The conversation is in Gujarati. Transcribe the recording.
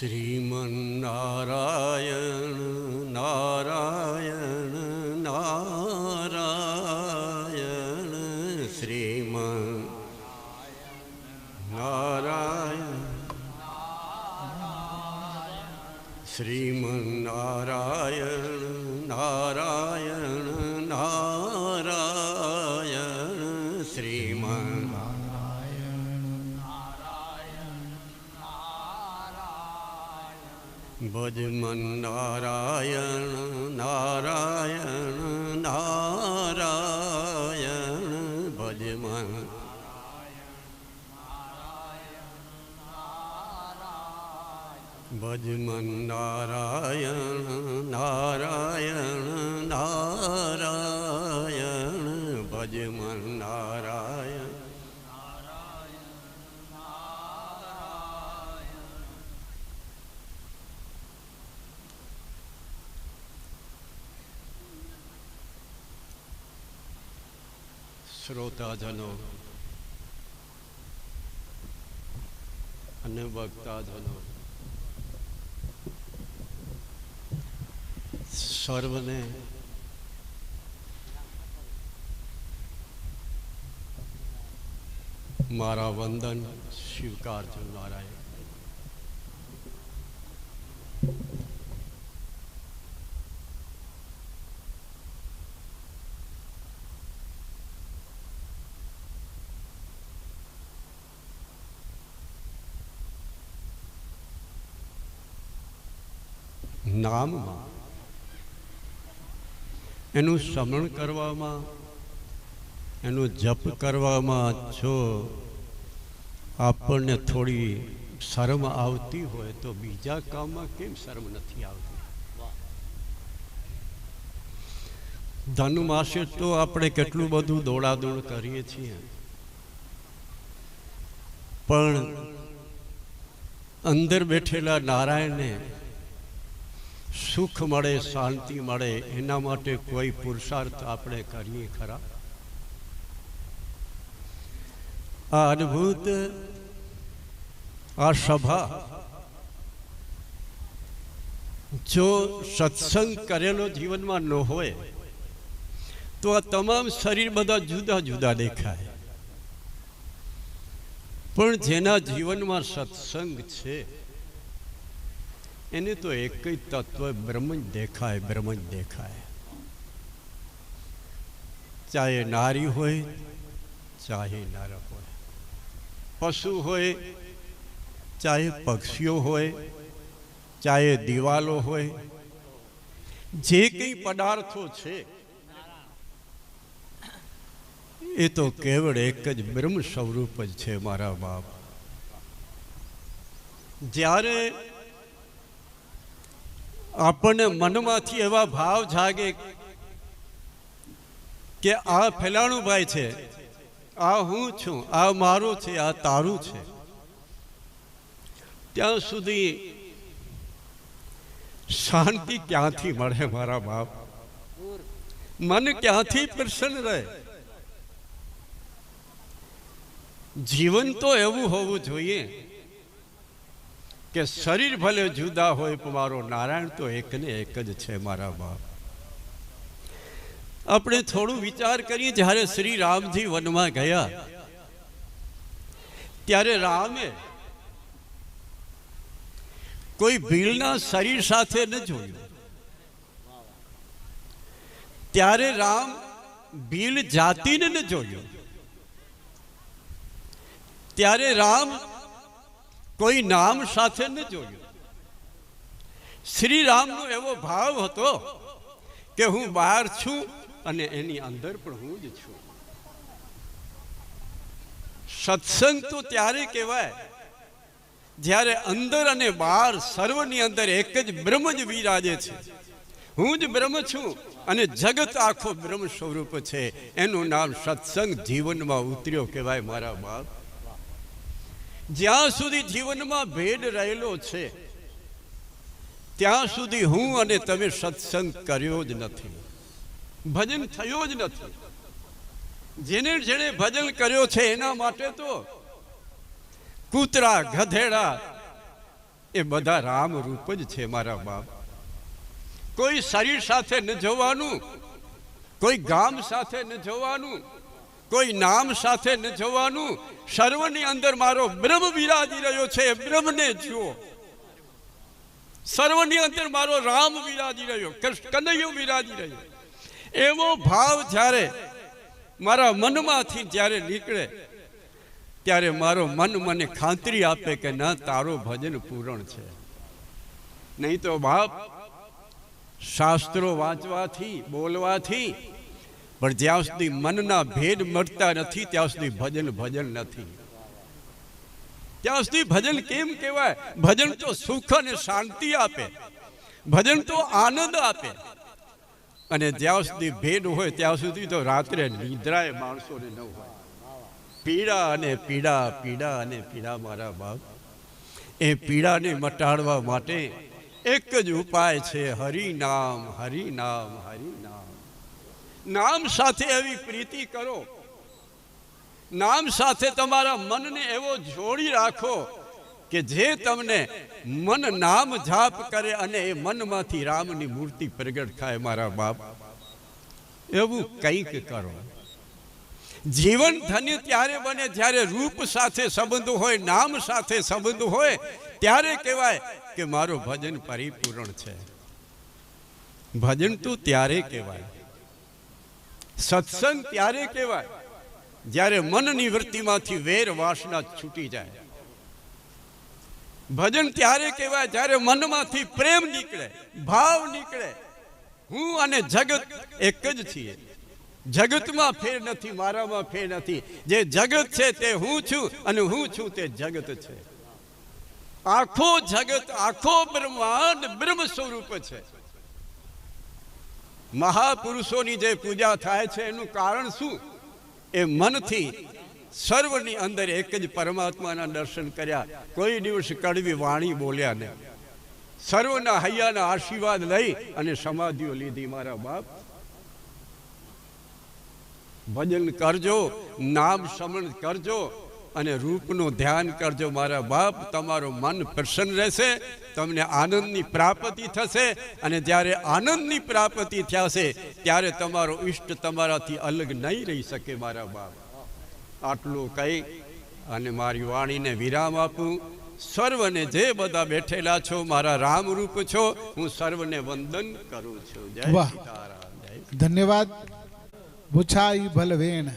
श्रीमन्नारायण ભજમન નારાયણ નારાયણ નારાયણ ભજમન. ભજમન નારાયણ નારાયણ શ્રોતાજનો અને ભક્તાજનો સર્વને મારા વંદન સ્વીકારજો નારાયણ. નામમાં. એનું શ્રમણ કરવામાં, એનું જપ કરવામાં જો આપણને થોડી શરમ આવતી હોય તો બીજા કામમાં કેમ શરમ નથી આવતી? ધનુમાસે તો આપણે કેટલું બધું દોડાદોડ કરીએ છીએ. પણ અંદર બેઠેલા નારાયણને સુખ મળે, શાંતિ મળે, એના માટે કોઈ પુરુષાર્થ આપણે કરીએ ખરા? આ અદ્ભુત આ સભા જો સત્સંગ કરેલો જીવનમાં ન હોય, તો આ તમામ શરીર બધા જુદા જુદા દેખાય. પણ જેના જીવનમાં સત્સંગ છે એને તો એક જ તત્વ બ્રહ્મ જ દેખાય બ્રહ્મ જ દેખાય. ચાહે નારી હોય, ચાહે નર હોય. પશુ હોય, ચાહે પક્ષીઓ હોય, ચાહે દિવાલો હોય, જે કંઈ પદાર્થો છે, એ તો કેવળ એક જ બ્રહ્મ સ્વરૂપ જ છે મારા બાપ. જ્યારે આપણને મનમાંથી એવા ભાવ જાગે કે આ ફેલાણું ભાઈ છે, આ હું છું, આ મારું છે, આ તારું છે. ત્યાં સુધી શાંતિ ક્યાંથી મળે મારા બાપ? મન ક્યાંથી પ્રસન્ન રહે? જીવન તો એવું હોવું જોઈએ. કે શરીર ભલે જુદા હોય, પણ મારો નારાયણ તો એક ને એક જ છે મારા બાપ. આપણે થોડું વિચાર કરીએ, જ્યારે શ્રી રામજી વનમાં ગયા, ત્યારે રામે કોઈ ભીલના શરીર સાથે ન જોયું. ત્યારે રામ ભીલ જાતિને ન જોયું. ત્યારે રામ કોઈ નામ સાથે ન જોયું. શ્રી રામનો એવો ભાવ હતો કે હું બહાર છું અને એની અંદર પણ હું જ છું. સત્સંગ તો ત્યારે કહેવાય, જ્યારે અંદર અને બહાર સર્વની અંદર એક જ બ્રહ્મ જ વિરાજે છે. હું જ બ્રહ્મ છું અને જગત આખો બ્રહ્મ સ્વરૂપ છે. એનું નામ સત્સંગ જીવનમાં ઉતર્યો કહેવાય મારા બાપ. જ્યાં સુધી જીવનમાં ભેદ રહેલો છે, ત્યાં સુધી હું અને તમે સત્સંગ કર્યો જ નથી. ભજન થયો જ નથી. જેને જેણે ભજન કર્યો છે એના માટે તો કૂતરા, ગધેડા, એ બધા રામ રૂપ જ છે મારા બાપ. કોઈ શરીર સાથે ન જોવાનું, કોઈ ગામ સાથે ન જોવાનું કોઈ નામ સાથે ન જવાનું. સર્વની અંદર મારો બ્રહ્મ વિરાજી રહ્યો છે, બ્રહ્મને જુઓ. સર્વની અંદર મારો રામ વિરાજી રહ્યો કનૈયો વિરાજી રહ્યો. એવો ભાવ જ્યારે મારા મનમાંથી જ્યારે નીકળે, ત્યારે મારો મન મને ખાતરી આપે કે ના, તારો ભજન પૂરણ છે. નહીં તો બાપ, શાસ્ત્રો વાંચવાથી, બોલવાથી પણ જ્યાં સુધી મનના ભેદ મળતા નથી, ત્યાં સુધી ભજન ભજન નથી. ત્યાં સુધી ભજન કેમ કહેવાય? ભજન તો સુખ અને શાંતિ આપે. ભજન તો આનંદ આપે. અને જ્યાં સુધી ભેદ હોય, ત્યાં સુધી તો રાત્રે નિદ્રાએ માણસોને ન હોય. પીડા અને પીડા પીડા અને પીડા મારા બાપ. એ પીડાને મટાડવા માટે એક જ ઉપાય છે હરિ નામ હરિ નામ સાથે એવી પ્રીતિ કરો. નામ સાથે તમારા મનને એવો જોડી રાખો કે જે તમને મન નામ જાપ કરે અને એ મનમાંથી રામની મૂર્તિ પ્રગટ થાય મારા બાપ. એવું કંઈક કરો. જીવન ધન્ય ત્યારે બને જ્યારે રૂપ સાથે સંબંધ હોય, નામ સાથે સંબંધ હોય, ત્યારે કહેવાય કે મારું ભજન પરિપૂર્ણ છે. ભજન તો ત્યારે કહેવાય. સત્સંગ ત્યારે કહેવાય, જ્યારે મનની વૃત્તિમાંથી વેર વાસના છૂટી જાય. ભજન ત્યારે કહેવાય, જ્યારે મનમાંથી પ્રેમ નીકળે, ભાવ નીકળે. હું અને જગત એક જ છીએ. જગતમાં ફેર નથી, મારામાં ફેર નથી. જે જગત છે તે હું છું અને હું છું તે જગત છે. આખો જગત, આખો બ્રહ્માંડ બ્રહ્મ સ્વરૂપ છે. મહાપુરુષોની જે પૂજા થાય છે, એનું કારણ શું? એ મનથી સર્વની અંદર એક જ પરમાત્માના દર્શન કર્યા. કોઈ દિવસ કડવી વાણી બોલ્યા નહીં. સર્વના હૈયાના આશીર્વાદ લઈ અને સમાધિઓ લીધી, મારા બાપ, ભજન કરજો, નામ સ્મરણ કરજો અને રૂપનું ધ્યાન કરજો. મારા બાપ તમારું મન પ્રસન્ન રહેશે તમને આનંદની પ્રાપ્તિ થશે અને જ્યારે આનંદની પ્રાપ્તિ થશે ત્યારે તમારો ઈષ્ટ તમારાથી અલગ નહીં રહી શકે મારા બાપ. આટલું કહી અને મારી વાણીને વિરામ આપું. સર્વને જે બધા બેઠેલા છો મારા રામરૂપ છો હું સર્વને વંદન કરું છું. જય. સીતારામ જય ધન્યવાદ. ભૂછાઈ ભલવેણ.